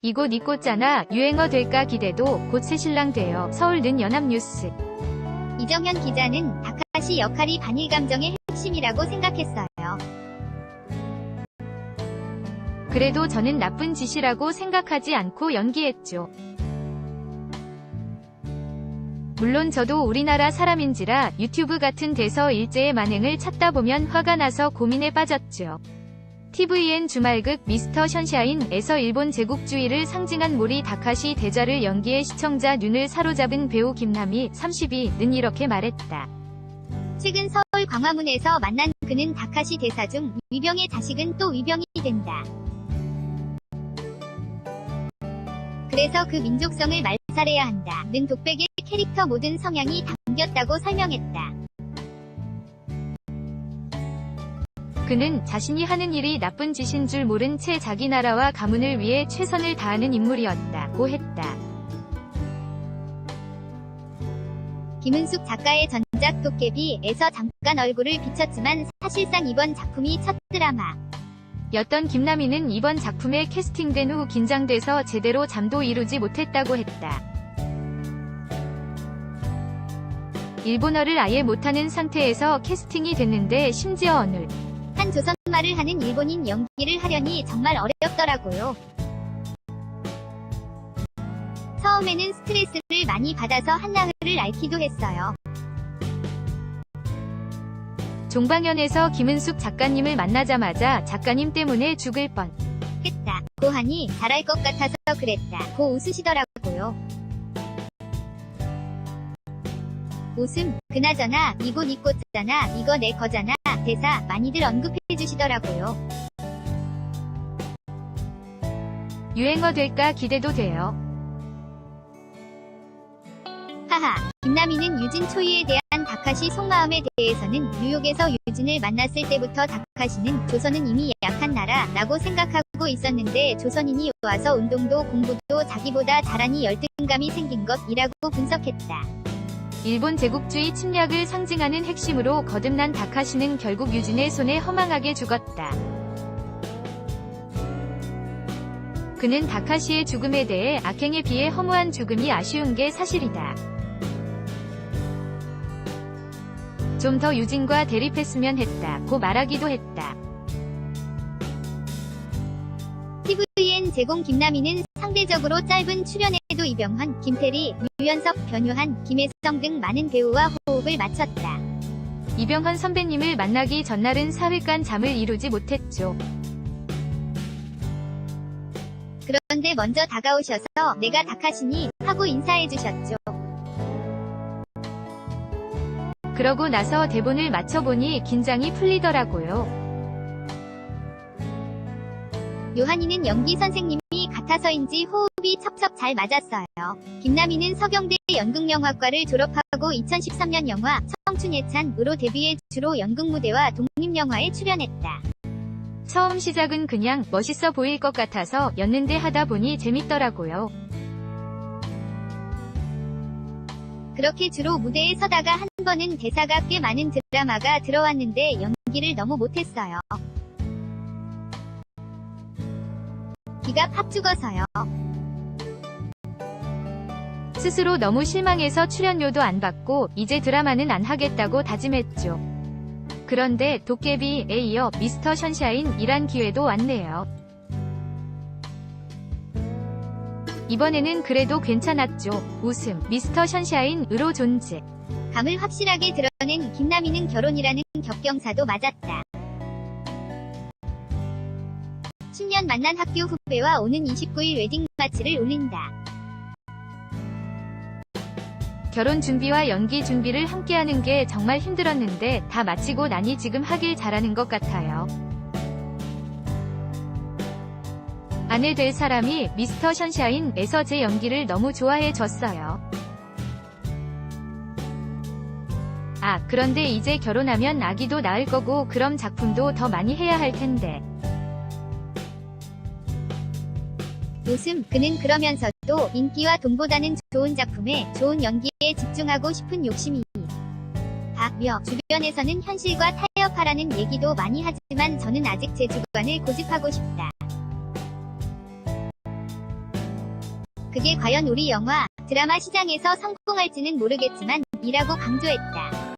이곳 이꽃잖아 유행어 될까 기대도 곧 새신랑 돼요. 서울는 연합뉴스. 이정현 기자는 다카시 역할이 반일 감정의 핵심이라고 생각했어요. 그래도 저는 나쁜 짓이라고 생각하지 않고 연기했죠. 물론 저도 우리나라 사람인지라 유튜브 같은 데서 일제의 만행을 찾다 보면 화가 나서 고민에 빠졌죠. TVN 주말극 미스터 션샤인에서 일본 제국주의를 상징한 모리 다카시 대자를 연기해 시청자 눈을 사로잡은 배우 김남희 32는 이렇게 말했다. 최근 서울 광화문에서 만난 그는 다카시 대사 중 위병의 자식은 또 위병이 된다. 그래서 그 민족성을 말살해야 한다. 는 독백의 캐릭터 모든 성향이 담겼다고 설명했다. 그는 자신이 하는 일이 나쁜 짓인 줄 모른 채 자기 나라와 가문을 위해 최선을 다하는 인물이었다고 했다. 김은숙 작가의 전작 도깨비에서 잠깐 얼굴을 비쳤지만 사실상 이번 작품이 첫 드라마. 였던 김남희는 이번 작품에 캐스팅된 후 긴장돼서 제대로 잠도 이루지 못했다고 했다. 일본어를 아예 못하는 상태에서 캐스팅이 됐는데 심지어 어눌. 한 조선말을 하는 일본인 연기를 하려니 정말 어렵더라고요. 처음에는 스트레스를 많이 받아서 한나흘을 앓기도 했어요. 종방연에서 김은숙 작가님을 만나자마자 작가님 때문에 죽을 뻔. 했다. 고하니 잘할 것 같아서 그랬다. 고 웃으시더라고요. 웃음, 그나저나 이곳 이꽃잖아, 이거 내 거잖아, 대사 많이들 언급해 주시더라고요. 유행어 될까 기대도 돼요. 하하, 김남희는 유진 초이에 대한 다카시 속마음에 대해서는 뉴욕에서 유진을 만났을 때부터 다카시는 조선은 이미 약한 나라라고 생각하고 있었는데 조선인이 와서 운동도 공부도 자기보다 잘하니 열등감이 생긴 것이라고 분석했다. 일본 제국주의 침략을 상징하는 핵심으로 거듭난 다카시는 결국 유진의 손에 허망하게 죽었다. 그는 다카시의 죽음에 대해 악행에 비해 허무한 죽음이 아쉬운 게 사실이다. 좀 더 유진과 대립했으면 했다 고 말하기도 했다. TVN 제공 김남희는 상대적으로 짧은 출연에도 이병헌, 김태리, 유연석, 변요한, 김혜성 등 많은 배우와 호흡을 맞췄다. 이병헌 선배님을 만나기 전날은 사흘간 잠을 이루지 못했죠. 그런데 먼저 다가오셔서 내가 다카시니 하고 인사해 주셨죠. 그러고 나서 대본을 맞춰보니 긴장이 풀리더라고요. 요한이는 연기 선생님이 같아서인지 호흡이 척척 잘 맞았어요. 김남희는 서경대 연극영화과를 졸업하고 2013년 영화 청춘예찬으로 데뷔해 주로 연극 무대와 독립영화에 출연했다. 처음 시작은 그냥 멋있어 보일 것 같아서 였는데 하다 보니 재밌더라고요. 그렇게 주로 무대에 서다가 한 번은 대사가 꽤 많은 드라마가 들어왔는데 연기를 너무 못했어요. 기가 팍 죽어서요. 스스로 너무 실망해서 출연료도 안 받고 이제 드라마는 안 하겠다고 다짐했죠. 그런데 도깨비에 이어 미스터 션샤인 이란 기회도 왔네요. 이번에는 그래도 괜찮았죠. 웃음, 미스터 션샤인으로 존재. 감을 확실하게 드러낸 김남희는 결혼이라는 격경사도 맞았다. 10년 만난 학교 후배와 오는 29일 웨딩 마치를 올린다. 결혼 준비와 연기 준비를 함께하는 게 정말 힘들었는데 다 마치고 나니 지금 하길 잘하는 것 같아요. 아내 될 사람이 미스터 션샤인에서 제 연기를 너무 좋아해 줬어요. 아, 그런데 이제 결혼하면 아기도 낳을 거고 그럼 작품도 더 많이 해야 할 텐데. 웃음, 그는 그러면서도 인기와 돈보다는 좋은 작품에 좋은 연기에 집중하고 싶은 욕심이 다며 주변에서는 현실과 타협하라는 얘기도 많이 하지만 저는 아직 제 주관을 고집하고 싶다. 그게 과연 우리 영화, 드라마 시장에서 성공할지는 모르겠지만 이라고 강조했다.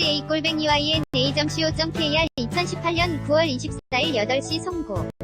Lisa 꼴뱅이와 ena.co.kr 2018년 9월 24일 8시 송고